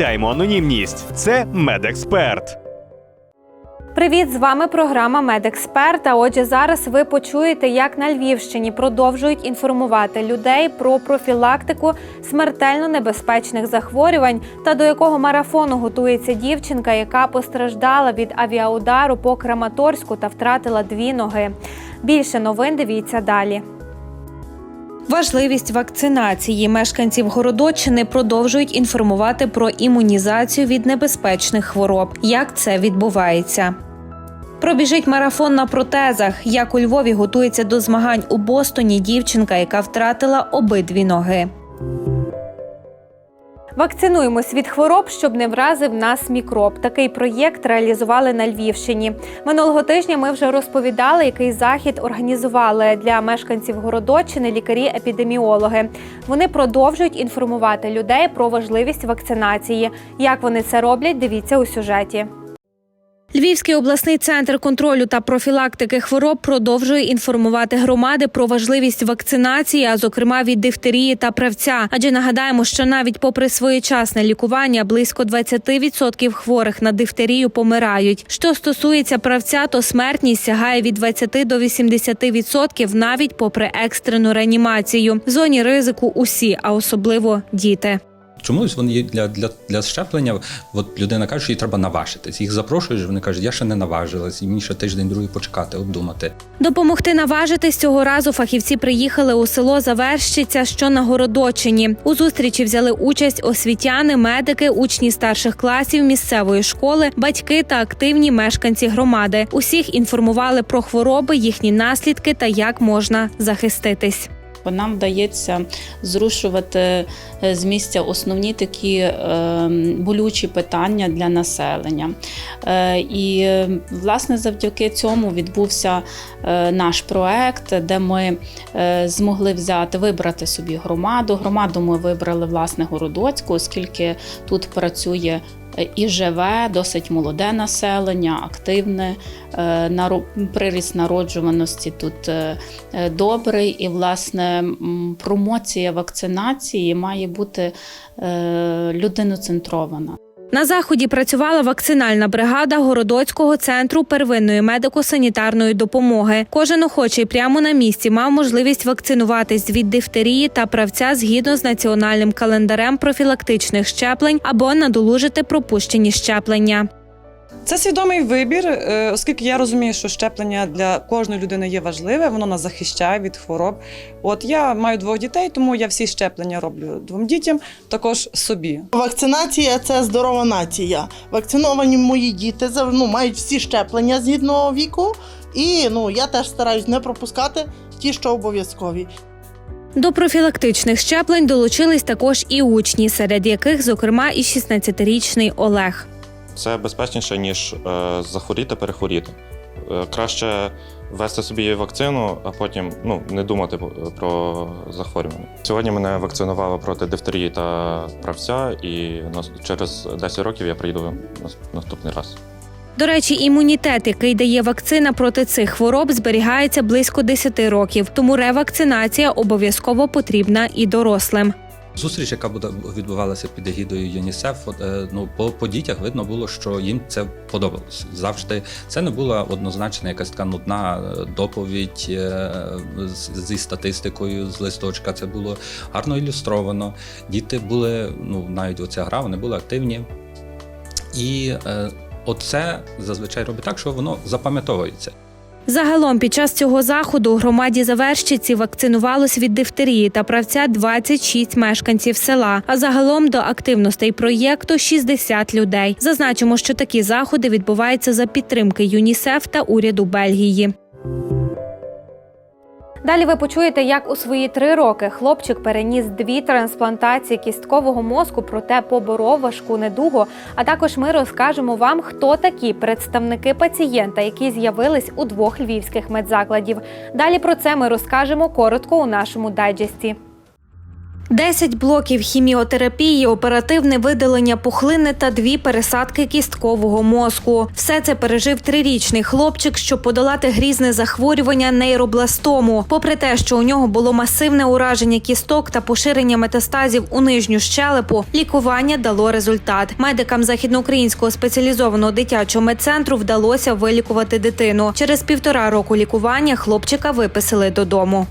анонімність. Це медексперт. Привіт, з вами програма Медексперт. А отже, зараз ви почуєте, як на Львівщині продовжують інформувати людей про профілактику смертельно небезпечних захворювань та до якого марафону готується дівчинка, яка постраждала від авіаудару по Краматорську та втратила дві ноги. Більше новин дивіться далі. Важливість вакцинації мешканців Городоччини продовжують інформувати про імунізацію від небезпечних хвороб. Як це відбувається? Пробіжить марафон на протезах. Як у Львові готується до змагань у Бостоні дівчинка, яка втратила обидві ноги. Вакцинуємось від хвороб, щоб не вразив нас мікроб. Такий проєкт реалізували на Львівщині. Минулого тижня ми вже розповідали, який захід організували для мешканців Городоччини лікарі-епідеміологи. Вони продовжують інформувати людей про важливість вакцинації. Як вони це роблять, дивіться у сюжеті. Львівський обласний центр контролю та профілактики хвороб продовжує інформувати громади про важливість вакцинації, а зокрема від дифтерії та правця. Адже нагадаємо, що навіть попри своєчасне лікування близько 20% хворих на дифтерію помирають. Що стосується правця, то смертність сягає від 20 до 80% навіть попри екстрену реанімацію. В зоні ризику усі, а особливо діти. Чомусь вони для, для, для щеплення. От людина каже, що їй треба наважитись. Їх запрошуєш, вони кажуть, я ще не наважилась, і мені ще тиждень другий почекати, обдумати. Допомогти наважитись цього разу фахівці приїхали у село Заверщиця, що на Городочині. У зустрічі взяли участь освітяни, медики, учні старших класів місцевої школи, батьки та активні мешканці громади. Усіх інформували про хвороби, їхні наслідки та як можна захиститись. Бо нам вдається зрушувати е, з місця основні такі е, болючі питання для населення. Е, І власне завдяки цьому відбувся наш проект, де ми змогли взяти вибрати собі громаду. Громаду ми вибрали власне Городоцьку, оскільки тут працює. І живе досить молоде населення, активне, е, приріст народжуваності тут е, е, добрий, і власне промоція вакцинації має бути людиноцентрована. На заході працювала вакцинальна бригада Городоцького центру первинної медико-санітарної допомоги. Кожен охочий прямо на місці мав можливість вакцинуватись від дифтерії та правця згідно з національним календарем профілактичних щеплень або надолужити пропущені щеплення. Це свідомий вибір, е, оскільки я розумію, що щеплення для кожної людини є важливе, воно нас захищає від хвороб. От я маю двох дітей, тому я всі щеплення роблю двом дітям, також собі. Вакцинація це здорова нація. Вакциновані мої діти ну, мають всі щеплення згідно віку, і ну я теж стараюсь не пропускати ті, що обов'язкові. До профілактичних щеплень долучились також і учні, серед яких, зокрема, і 16-річний Олег. Це безпечніше, ніж е, захворіти, перехворіти. Е, краще ввести собі вакцину, а потім ну, не думати про захворювання. Сьогодні мене вакцинували проти дифтерії та правця, і через 10 років я приїду нас- наступний раз. До речі, імунітет, який дає вакцина проти цих хвороб, зберігається близько 10 років, тому ревакцинація обов'язково потрібна і дорослим. Зустріч, яка буде відбувалася під егідою ЮНІСЕФ, е, ну по, по дітях видно було, що їм це подобалось. Завжди це не була однозначна якась така нудна е, доповідь е, зі статистикою з листочка. Це було гарно ілюстровано. Діти були, ну навіть оця гра, вони були активні. І оце зазвичай робить так, що воно запам'ятовується. Загалом під час цього заходу у громаді заверщиці вакцинувалось від дифтерії та правця 26 мешканців села. А загалом до активностей проєкту 60 людей. Зазначимо, що такі заходи відбуваються за підтримки ЮНІСЕФ та уряду Бельгії. Далі ви почуєте, як у свої три роки хлопчик переніс дві трансплантації кісткового мозку, проте поборов важку недугу. А також ми розкажемо вам, хто такі представники пацієнта, які з'явились у двох львівських медзакладів. Далі про це ми розкажемо коротко у нашому дайджесті. 10 блоків хіміотерапії, оперативне видалення пухлини та дві пересадки кісткового мозку. Все це пережив трирічний хлопчик, щоб подолати грізне захворювання нейробластому. Попри те, що у нього було масивне ураження кісток та поширення метастазів у нижню щелепу, лікування дало результат. Медикам західноукраїнського спеціалізованого дитячого медцентру вдалося вилікувати дитину. Через півтора року лікування хлопчика виписали додому.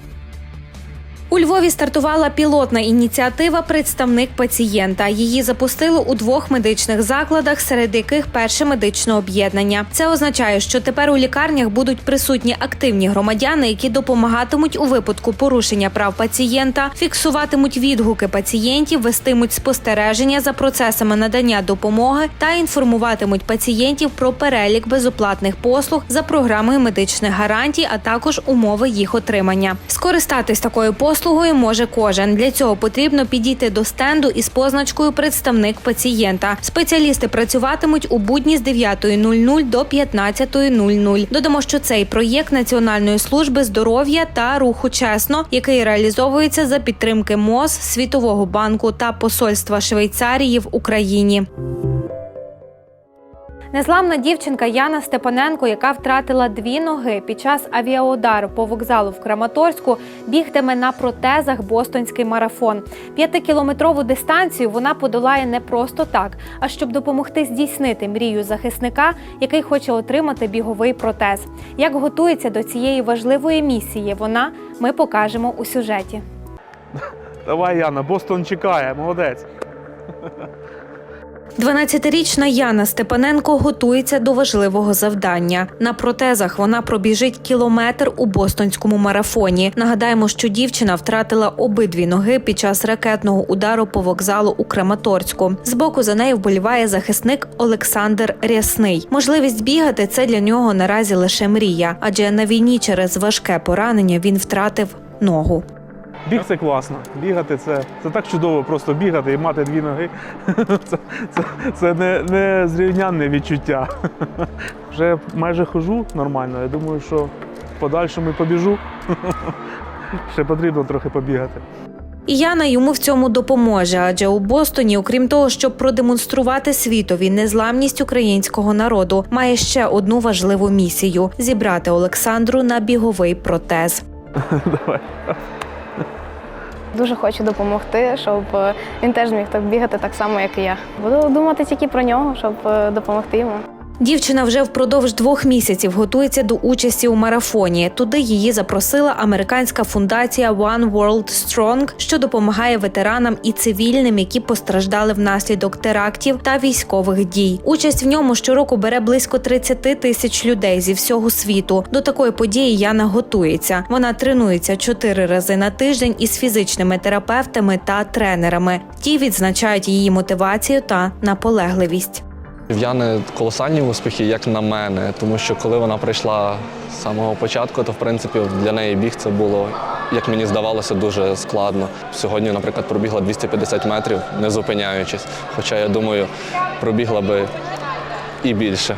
У Львові стартувала пілотна ініціатива Представник пацієнта. Її запустили у двох медичних закладах, серед яких перше медичне об'єднання. Це означає, що тепер у лікарнях будуть присутні активні громадяни, які допомагатимуть у випадку порушення прав пацієнта, фіксуватимуть відгуки пацієнтів, вестимуть спостереження за процесами надання допомоги та інформуватимуть пацієнтів про перелік безоплатних послуг за програмою медичних гарантій, а також умови їх отримання. Скористатись такою послугою може кожен. Для цього потрібно підійти до стенду із позначкою Представник пацієнта. Спеціалісти працюватимуть у будні з 9.00 до 15.00. Додамо, що цей проєкт Національної служби здоров'я та руху чесно, який реалізовується за підтримки МОЗ, Світового банку та Посольства Швейцарії в Україні. Незламна дівчинка Яна Степаненко, яка втратила дві ноги під час авіаудару по вокзалу в Краматорську, бігтиме на протезах Бостонський марафон. П'ятикілометрову дистанцію вона подолає не просто так, а щоб допомогти здійснити мрію захисника, який хоче отримати біговий протез. Як готується до цієї важливої місії, вона ми покажемо у сюжеті. Давай, Яна, Бостон чекає, молодець. 12-річна Яна Степаненко готується до важливого завдання. На протезах вона пробіжить кілометр у бостонському марафоні. Нагадаємо, що дівчина втратила обидві ноги під час ракетного удару по вокзалу у Краматорську. Збоку за нею вболіває захисник Олександр Рясний. Можливість бігати це для нього наразі лише мрія, адже на війні через важке поранення він втратив ногу. Біг це класно. Бігати це, це так чудово, просто бігати і мати дві ноги. Це, це, це не, не зрівнянне відчуття. Вже майже хожу нормально. Я думаю, що в подальшому і побіжу. Ще потрібно трохи побігати. І Яна йому в цьому допоможе, адже у Бостоні, окрім того, щоб продемонструвати світові незламність українського народу, має ще одну важливу місію зібрати Олександру на біговий протез. Давай. Дуже хочу допомогти, щоб е, він теж міг так бігати так само, як і я. Буду думати тільки про нього, щоб е, допомогти йому. Дівчина вже впродовж двох місяців готується до участі у марафоні. Туди її запросила американська фундація One World Strong, що допомагає ветеранам і цивільним, які постраждали внаслідок терактів та військових дій. Участь в ньому щороку бере близько 30 тисяч людей зі всього світу. До такої події Яна готується. Вона тренується чотири рази на тиждень із фізичними терапевтами та тренерами. Ті відзначають її мотивацію та наполегливість. В Яни колосальні успіхи, як на мене, тому що коли вона прийшла з самого початку, то в принципі для неї біг це було, як мені здавалося, дуже складно. Сьогодні, наприклад, пробігла 250 метрів, не зупиняючись. Хоча я думаю, пробігла би і більше.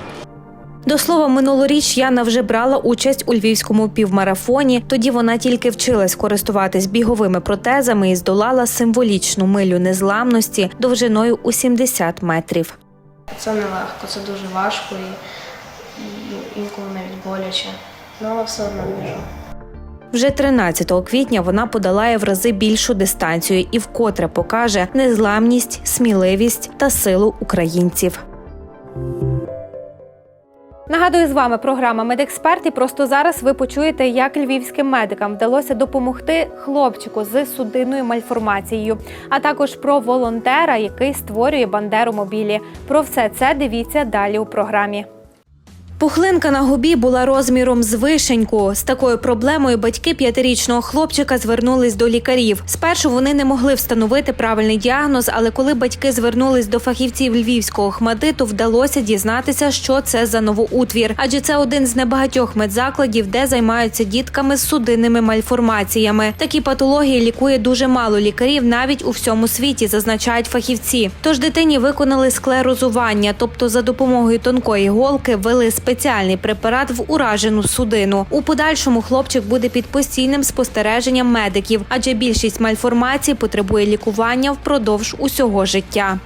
До слова, минулоріч Яна вже брала участь у львівському півмарафоні. Тоді вона тільки вчилась користуватись біговими протезами і здолала символічну милю незламності довжиною у 70 метрів. Це нелегко, це дуже важко і, і інколи навіть боляче. Ну, але все одно біжу. Вже 13 квітня вона подолає в рази більшу дистанцію і вкотре покаже незламність, сміливість та силу українців. Нагадую, з вами програма Медексперт. І просто зараз ви почуєте, як львівським медикам вдалося допомогти хлопчику з судинною мальформацією, а також про волонтера, який створює бандеру мобілі. Про все це дивіться далі у програмі. Пухлинка на губі була розміром з вишеньку. З такою проблемою батьки п'ятирічного хлопчика звернулись до лікарів. Спершу вони не могли встановити правильний діагноз, але коли батьки звернулись до фахівців львівського хмадиту, вдалося дізнатися, що це за новоутвір. Адже це один з небагатьох медзакладів, де займаються дітками з судинними мальформаціями. Такі патології лікує дуже мало лікарів навіть у всьому світі, зазначають фахівці. Тож дитині виконали склерозування, тобто за допомогою тонкої голки ввели спеціальний препарат в уражену судину. У подальшому хлопчик буде під постійним спостереженням медиків, адже більшість мальформацій потребує лікування впродовж усього життя.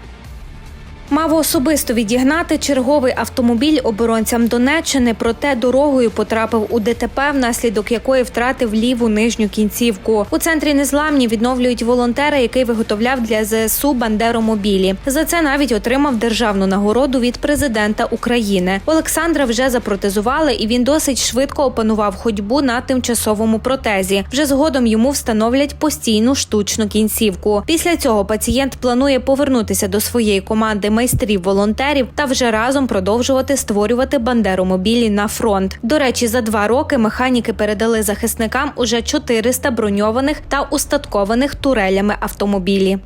Мав особисто відігнати черговий автомобіль оборонцям Донеччини, проте дорогою потрапив у ДТП, внаслідок якої втратив ліву нижню кінцівку. У центрі незламні відновлюють волонтера, який виготовляв для ЗСУ бандеромобілі. За це навіть отримав державну нагороду від президента України. Олександра вже запротезували, і він досить швидко опанував ходьбу на тимчасовому протезі. Вже згодом йому встановлять постійну штучну кінцівку. Після цього пацієнт планує повернутися до своєї команди майстрів-волонтерів та вже разом продовжувати створювати бандеромобілі на фронт. До речі, за два роки механіки передали захисникам уже 400 броньованих та устаткованих турелями автомобілі.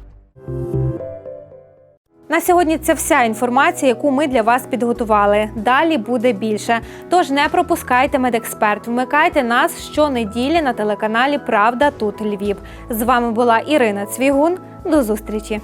На сьогодні це вся інформація, яку ми для вас підготували. Далі буде більше. Тож не пропускайте медексперт. Вмикайте нас щонеділі на телеканалі Правда тут Львів. З вами була Ірина Цвігун. До зустрічі.